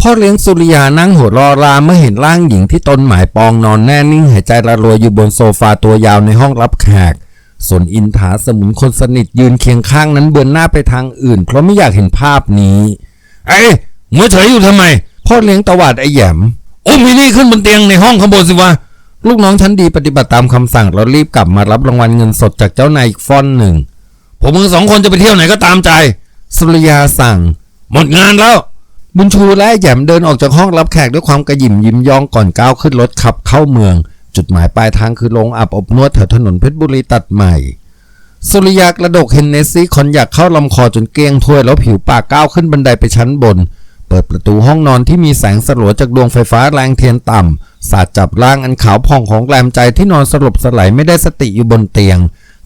พ่อเลี้ยงสุริยานั่งหัวเรอราเมื่อเห็นร่างหญิงที่ตนหมายปองนอนแน่นิ่งหายใจระรวยอยู่บนโซฟาตัวยาวในห้องรับแขก ส่วนอินถาสมุนคนสนิทยืนเคียงข้างนั้นเบือนหน้าไปทางอื่น เพราะไม่อยากเห็นภาพนี้เอ้ยมัวเฉยอยู่ทำไม พ่อเลี้ยงตวาดไอ้แหยมอุ้มมินี่ขึ้นบนเตียงในห้องข้างบนสิวะ ลูกน้องชั้นดีปฏิบัติตามคำสั่งแล้วรีบกลับมารับรางวัลเงินสดจากเจ้านายอีกฟ่อนหนึ่งผมมึงสองคนจะไปเที่ยวไหนก็ตามใจ สุริยาสั่ง หมดงานแล้ว บุญชูและแหยมเดินออกจากห้องรับแขกด้วยความกระหยิ่มยิ้มยองก่อนก้าวขึ้นรถขับเข้าเมือง จุดหมายปลายทางคือโรงอาบอบนวดแถวถนนเพชรบุรีตัดใหม่ สุริยากระดกเฮนเนสซี่คอนอยากเข้าลำคอจนเกลี้ยงถ้วยแล้วผิวปากก้าวขึ้นบันไดไปชั้นบน เปิดประตูห้องนอนที่มีแสงสลัวจากดวงไฟฟ้าแรงเทียนต่ำสาดจับร่างอันขาวผ่องของแรมใจที่นอนสลบสลายไม่ได้สติอยู่บนเตียง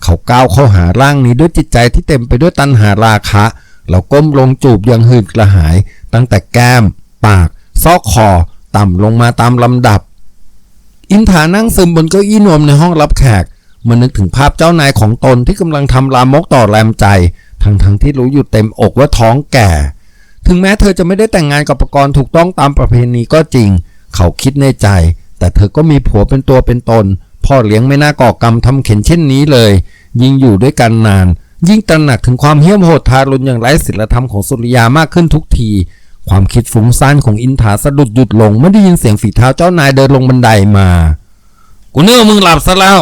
เขาก้าวเข้าหาร่างนี้ด้วยจิตใจที่เต็มไปด้วยตัณหาราคะแล้วก้มลงจูบอย่างหืดกระหาย ตั้งแต่แก้ม ปาก ซอกคอ ต่ำลงมาตามลำดับ อินทานั่งซึมบนเก้าอี้นวมในห้องรับแขก มันนึกถึงภาพเจ้านายของตนที่กำลังทำลามกต่อแรมใจ ทั้งทั้งๆที่รู้อยู่เต็มอกว่าท้องแก่ ถึงแม้เธอจะไม่ได้แต่งงานกับประกรณ์ถูกต้องตามประเพณีก็จริง เขาคิดในใจ แต่เธอก็มีผัวเป็นตัวเป็นตน พ่อเลี้ยงไม่น่าก่อกรรมทำเข็นเช่นนี้เลย ยิ่งอยู่ด้วยกันนานยิ่งตระหนักถึงความเหี้ยมโหดทารุณอย่างไร้ศีลธรรมของสุริยามากขึ้นทุกที ความคิดฟุ้งซ่านของอินทาสะดุดหยุดลงเมื่อได้ยินเสียงฝีเท้าเจ้านายเดินลงบันไดมา กูเนื้อมึงหลับซะแล้ว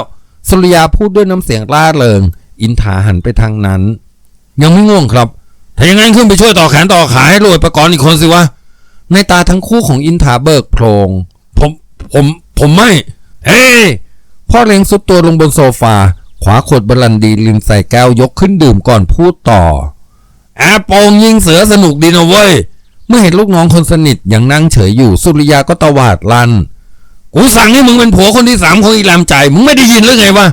สุริยาพูดด้วยน้ำเสียงร่าเริง อินทาหันไปทางนั้น ยังไม่ง่วงครับ ถ้าอย่างนั้นขึ้นไปช่วยต่อแขนต่อขาให้รวยประกรณ์อีกคนสิวะ ในตาทั้งคู่ของอินทาเบิกโพลงผมผมผมไม่ เฮ้พ่อเลี้ยงซุดตัวลงบนโซฟาขวาขวดบรันดีลิมใส่แก้วยกขึ้นดื่มก่อนพูดต่อ แอปโปงยิงเสือสนุกดีนะเว้ย มื่อเห็นลูกน้องคนสนิทยังนั่งเฉยอยู่สุริยาก็ตวาดลัน กูสั่งให้มึงเป็นผัวคนที่สามของอีแรมใจ มึงไม่ได้ยินหรือไงวะ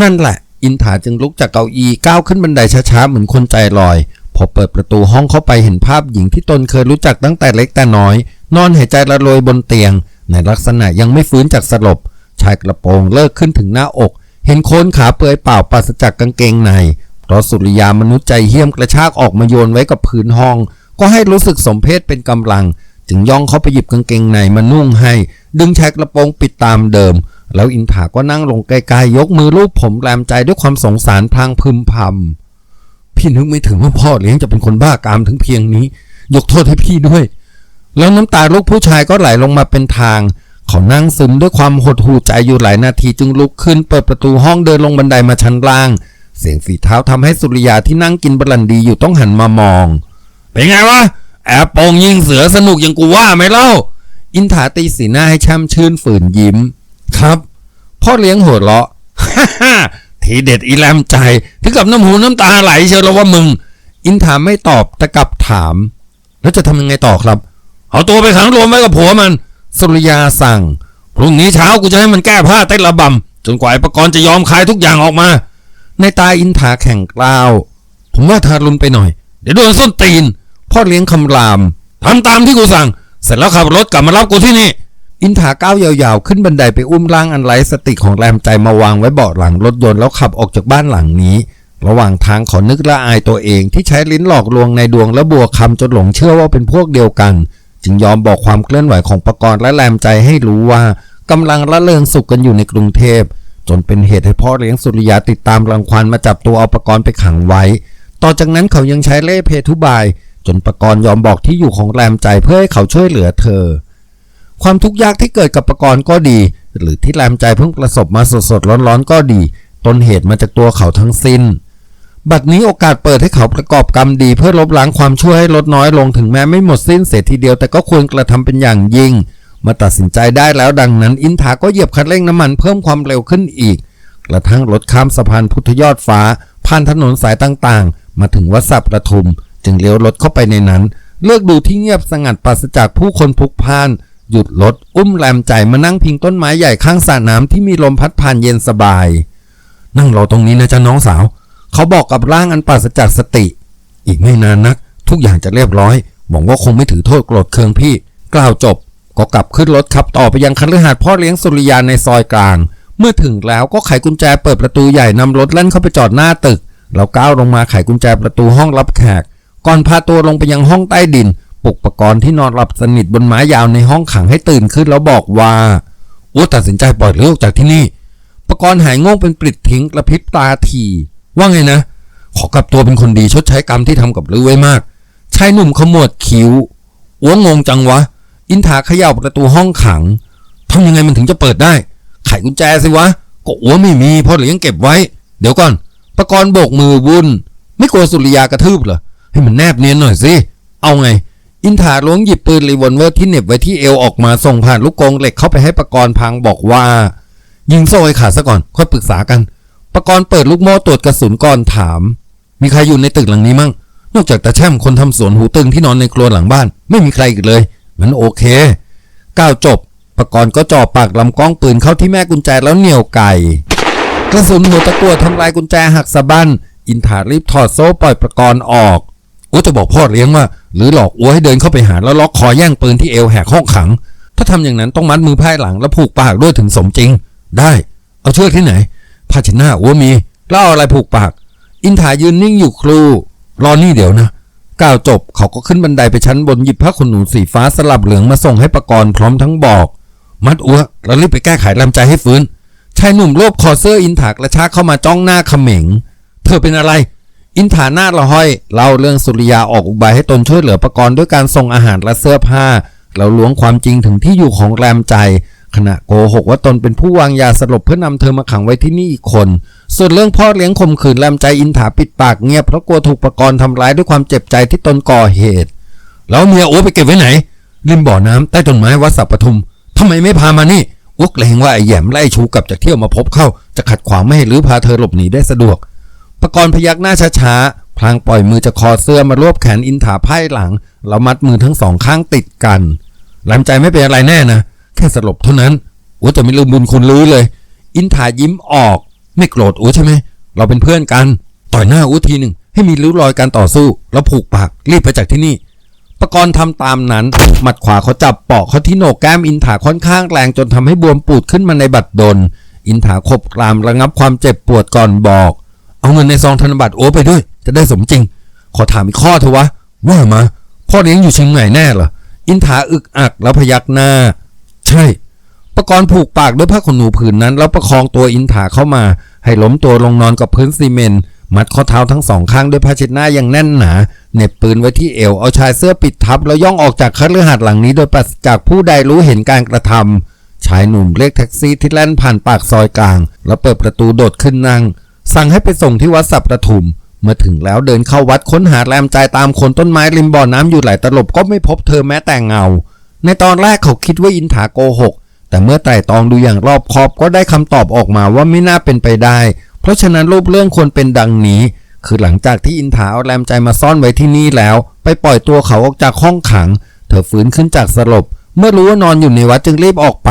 นั่นแหละ อินทาจึงลุกจากเก้าอี้ก้าวขึ้นบันไดช้าๆเหมือนคนใจลอย พอเปิดประตูห้องเข้าไปเห็นภาพหญิงที่ตนเคยรู้จักตั้งแต่เล็กแต่น้อย นอนหายใจระโรยบนเตียง ในลักษณะยังไม่ฟื้นจากสลบ ชายกระโปรงเลิกขึ้นถึงหน้าอก เห็นโคนขาเปลือยเปล่าปราศจากกางเกงในเพราะสุริยามนุษย์ใจเหี้ยมกระชากออกมาโยนไว้กับพื้นห้อง ก็ให้รู้สึกสมเพศเป็นกำลัง จึงย่องเขาไปหยิบกางเกงในมานุ่งให้ ดึงชายกระโปรงปิดตามเดิม แล้วอินถาก็นั่งลงไกลๆยกมือลูบผมแรมใจด้วยความสงสารพลางพึมพำพี่นึกไม่ถึงว่าพ่อเลี้ยงจะเป็นคนบ้ากามถึงเพียงนี้ ยกโทษให้พี่ด้วย แล้วน้ำตาลูกผู้ชายก็ไหลลงมาเป็นทางเขานั่งซึมด้วยความหดหู่ใจอยู่หลายนาทีจึงลุกขึ้น เปิดประตูห้องเดินลงบันไดมาชั้นล่าง เสียงฝีเท้าทำให้สุริยาที่นั่งกินบรันดีอยู่ต้องหันมามอง เป็นไงวะ แอปโปงยิงเสือสนุกอย่างกูว่าไหมเล่า อินถาตีสีหน้าให้ช่ำชื่นฝืนยิ้ม ครับ พ่อเลี้ยงหัวเราะฮ่าฮ่าทีเด็ดอีแรมใจ ถึงกับน้ำหูน้ำตาไหลเชียวแล้วว่ามึง อินถาไม่ตอบแต่กลับถาม แล้วจะทำยังไงต่อครับ เอาตัวไปขังรวมไว้กับผัวมัน สุริยาสั่ง พรุ่งนี้เช้ากูจะให้มันแก้ผ้าเต้นระบำจนกว่าไอ้ประกรณ์จะยอมคายทุกอย่างออกมา ในตาอินถาแข่งกล้าว ผมว่าทารุณไปหน่อย เดี๋ยวโดนส้นตีน พ่อเลี้ยงคำรามทำตามที่กูสั่ง เสร็จแล้วขับรถกลับมารับกูที่นี่ อินถาก้าวยาวๆ ขึ้นบันไดไปอุ้มร่างอันไร้สติของแรมใจมาวางไว้เบาะหลังรถยนต์แล้วขับออกจากบ้านหลังนี้ ระหว่างทางขอนึกละอายตัวเองที่ใช้ลิ้นหลอกลวงในดวงและบัวคำจนหลงเชื่อว่าเป็นพวกเดียวกัน จึงยอมบอกความเคลื่อนไหวของประกรณ์และแรมใจให้รู้ว่ากำลังละเลงสุขกันอยู่ในกรุงเทพจนเป็นเหตุให้พ่อเลี้ยงสุริยาติดตามรังควานมาจับตัวเอาประกรณ์ไปขังไว้ ต่อจากนั้นเขายังใช้เล่ห์เพทุบาย จนประกรณ์ยอมบอกที่อยู่ของแรมใจเพื่อให้เขาช่วยเหลือเธอ ความทุกข์ยากที่เกิดกับประกรณ์ก็ดี หรือที่แรมใจเพิ่งประสบมาสดๆร้อนๆก็ดี ต้นเหตุมาจากตัวเขาทั้งสิ้น บัดนี้โอกาสเปิดให้เขาประกอบกรรมดีเพื่อลบล้างความชั่วให้ลดน้อยลงถึงแม้ไม่หมดสิ้นเสียทีเดียวแต่ก็ควรกระทำเป็นอย่างยิ่งมาตัดสินใจได้แล้วดังนั้น อินทาก็เหยียบคันเร่งน้ำมันเพิ่มความเร็วขึ้นอีก กระทั่งรถข้ามสะพานพุทธยอดฟ้า ผ่านถนนสายต่างๆ มาถึงวัดสับประทุม จึงเลี้ยวรถเข้าไปในนั้น เลือกดูที่เงียบสงัดปราศจากผู้คนพลุกพล่าน หยุดรถอุ้มแรมใจมานั่งพิงต้นไม้ใหญ่ข้างสระน้ำที่มีลมพัดผ่านเย็นสบาย นั่งรอตรงนี้นะจ๊ะน้องสาว เขาบอกกับร่างอันปราศจากสติ อีกไม่นานนัก ทุกอย่างจะเรียบร้อยหวังว่าคงไม่ถือโทษโกรธเคืองพี่ กล่าวจบ ก็กลับขึ้นรถขับต่อไปยังคฤหาสน์พ่อเลี้ยงสุริยาในซอยกลาง เมื่อถึงแล้วก็ไขกุญแจเปิดประตูใหญ่นำรถแล่นเข้าไปจอดหน้าตึก แล้วก้าวลงมาไขกุญแจประตูห้องรับแขก ก่อนพาตัวลงไปยังห้องใต้ดินปลุกประกรณ์ที่นอนหลับสนิทบนไม้ยาวในห้องขังให้ตื่นขึ้นแล้วบอกว่าอ้วตัดสินใจปล่อยเลือออกจากที่นี่ ประกรณ์หายง่งเป็นปลิดทิ้งกระพริบตาทีว่าไงนะ ขอกลับตัวเป็นคนดีชดใช้กรรมที่ทำกับลือไว้มากชายหนุ่มขมวดคิ้วอ้วงงจังวะ อินทาเขย่าประตูห้องขังทำยังไงมันถึงจะเปิดได้ ไขกุญแจสิวะ ก็อ้วไม่มีพ่อเลี้ยงเก็บไว้ เดี๋ยวก่อน ประกรณ์โบกมือวุ่น ไม่กลัวสุริยากระทืบเหรอ ให้มันแนบเนียนหน่อยสิ เอาไง อินทาล้วงหยิบปืนรีวอลเวอร์ที่เหน็บไว้ที่เอวออกมาส่งผ่านลูกกรงเหล็กเข้าไปให้ประกรณ์พังบอกว่า ยิงโซ่ไอ้ขาดซะก่อน ค่อยปรึกษากัน ประกรณ์เปิดลูกโม่ตรวจกระสุนก่อนถาม มีใครอยู่ในตึกหลังนี้มั่ง นอกจากตาแช่มคนทำสวนหูตึงที่นอนในครัวหลังบ้าน ไม่มีใครอีกเลย งั้นโอเค ก้าวจบ ประกรณ์ก็จ่อปากลำกล้องปืนเข้าที่แม่กุญแจแล้วเหนี่ยวไก่กระสุนหัวตะกั่วทำลายกุญแจหักสะบั้นอินทารีบถอดโซ่ปล่อยประกรณ์ออก อัวจะบอกพ่อเลี้ยงว่า หรือหลอกอัวให้เดินเข้าไปหาแล้วล็อกคอแย่งปืนที่เอวแหกห้องขัง ถ้าทำอย่างนั้นต้องมัดมือไพ่หลังแล้วผูกปากด้วยถึงสมจริง ได้ เอาเชือกที่ไหนผ้าเช็ดหน้าอัวมีแล้วอาอะไรผูกปาก อินทายืนนิ่งอยู่ครูรอนี่เดี๋ยวนะก้าวจบเขาก็ขึ้นบันไดไปชั้นบนหยิบผ้าขนหนูสีฟ้าสลับเหลืองมาส่งให้ประกรณ์พร้อมทั้งบอก มัดอัวแล้วรีบไปแก้ไขลำใจให้ฟื้นชายหนุ่มโลบคอเสื้ออินถากระชากเข้ามาจ้องหน้าเขม็ง เธอเป็นอะไร อินถาน้าละห้อยเล่าเรื่องสุริยาออกอุบายให้ตนช่วยเหลือประกรณ์ด้วยการส่งอาหารและเสื้อผ้าแล้วล้วงความจริงถึงที่อยู่ของแรมใจ ขณะโกหกว่าตนเป็นผู้วางยาสลบเพื่อนำเธอมาขังไว้ที่นี่อีกคน ส่วนเรื่องพ่อเลี้ยงข่มขืนแรมใจอินถาปิดปากเงียบเพราะกลัวถูกประกรณ์ทำร้ายด้วยความเจ็บใจที่ตนก่อเหตุ แล้วเมียโอัวไปเก็บไว้ไหนริมบ่อน้ำใต้ต้นไม้วัดสัปปทุมทำไมไม่พามานี่อุกเลงว่าไอ้แยมไล่ชูกลับจากเที่ยวมาพบเข้า จะขัดขวางไม่ให้ลือพาเธอหลบหนีได้สะดวก ประกรณ์พยักหน้าช้าๆ พลางปล่อยมือจะคอเสื้อมารวบแขนอินถาไพ่หลัง แล้วมัดมือทั้งสองข้างติดกันลำใจไม่เป็นอะไรแน่นะ แค่สลบเท่านั้นอัวจะไม่ลืมบุญคุณลือเลย อินถายิ้มออก ไม่โกรธอัวใช่ไหม เราเป็นเพื่อนกัน ต่อยหน้าอัวทีหนึ่งให้มีริ้วรอยการต่อสู้ แล้วผูกปากรีบไปจากที่นี่ประกรณ์ทำตามนั้น หมัดขวาเขาจับปอกเขาที่โหนกแก้มอินถาค่อนข้างแรงจนทำให้บวมปูดขึ้นมาในบัดดล อินถาขบกรามระงับความเจ็บปวดก่อนบอก เอาเงินในซองธนบัตรโอ้ไปด้วย จะได้สมจริง ขอถามอีกข้อเถอะวะ ว่ามา พ่อเลี้ยงอยู่เชียงใหม่แน่เหรอ อินถาอึกอักแล้วพยักหน้า ใช่ ประกรณ์ผูกปากด้วยผ้าขนหนูผืนนั้น แล้วประคองตัวอินถาเข้ามา ให้ล้มตัวลงนอนกับพื้นซีเมนต์มัดข้อเท้าทั้งสองข้างด้วยผ้าเช็ดหน้าอย่างแน่นหนาเหน็บปืนไว้ที่เอวเอาชายเสื้อปิดทับ แล้วย่องออกจากคฤหาสน์หลังนี้ โดยปราศจากผู้ใดรู้เห็นการกระทำชายหนุ่มเรียกแท็กซี่ที่แล่นผ่านปากซอยกลาง แล้วเปิดประตูโดดขึ้นนั่ง สั่งให้ไปส่งที่วัดสับประทุม เมื่อถึงแล้วเดินเข้าวัดค้นหาแรมใจตามคนต้นไม้ริมบ่อน้ำอยู่หลายตลบก็ไม่พบเธอแม้แต่เงา ในตอนแรกเขาคิดว่าอินถาโกหก แต่เมื่อไต่ตองดูอย่างรอบคอบก็ได้คำตอบออกมาว่าไม่น่าเป็นไปได้ เพราะฉะนั้นรูปเรื่องควรเป็นดังนี้ คือหลังจากที่อินถาเอาแรมใจมาซ่อนไว้ที่นี่แล้ว ไปปล่อยตัวเขาออกจากห้องขัง เธอฟื้นขึ้นจากสลบเมื่อรู้ว่านอนอยู่ในวัดจึงรีบออกไป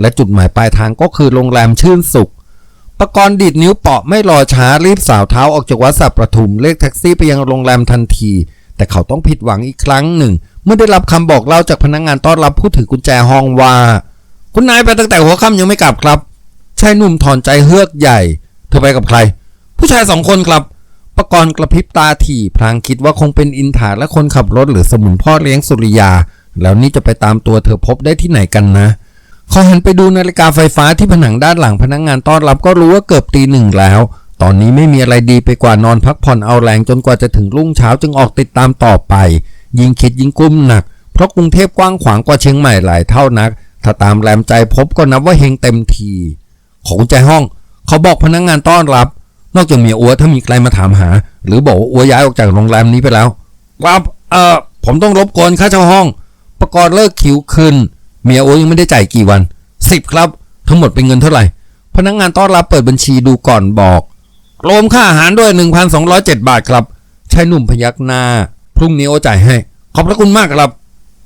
และจุดหมายปลายทางก็คือโรงแรมชื่นสุข ประกรณ์ดีดนิ้วเปาะไม่รอช้ารีบสาวเท้าออกจากวัดสับประทุมเรียกแท็กซี่ไปยังโรงแรมทันที แต่เขาต้องผิดหวังอีกครั้งหนึ่ง เมื่อได้รับคำบอกเล่าจากพนักงานต้อนรับผู้ถือกุญแจห้องว่า คุณนายไปตั้งแต่หัวค่ำยังไม่กลับครับชายหนุ่มถอนใจเฮือกใหญ่ เธอไปกับใคร ผู้ชายสองคนครับประกรณ์กระพริบตาถี่พลางคิดว่าคงเป็นอินถาและคนขับรถหรือสมุนพ่อเลี้ยงสุริยา แล้วนี่จะไปตามตัวเธอพบได้ที่ไหนกันนะ เขาหันไปดูนาฬิกาไฟฟ้าที่ผนังด้านหลังพนักงานต้อนรับก็รู้ว่าเกือบตีหนึ่งแล้ว ตอนนี้ไม่มีอะไรดีไปกว่านอนพักผ่อนเอาแรงจนกว่าจะถึงรุ่งเช้าจึงออกติดตามต่อไป ยิ่งคิดยิ่งกุ้มหนัก เพราะกรุงเทพกว้างขวางกว่าเชียงใหม่หลายเท่านัก ถ้าตามแรมใจพบก็นับว่าเฮงเต็มที ของกุญแจห้อง เขาบอกพนักงานต้อนรับ นอกจากเมียอัวถ้ามีใครมาถามหา หรือบอกว่าอัวย้ายออกจากโรงแรมนี้ไปแล้วครับเอ่อผมต้องรบกวนค่าเช่าห้อง ประกอบเลิกคิวขึ้น เมียโอยังไม่ได้จ่ายกี่วันสิบครับ ทั้งหมดเป็นเงินเท่าไหร่ พนักงานต้อนรับเปิดบัญชีดูก่อนบอกรวมค่าอาหารด้วย 1,207 บาทครับชายหนุ่มพยักหน้า พรุ่งนี้โอจ่ายให้ ขอบพระคุณมากครับ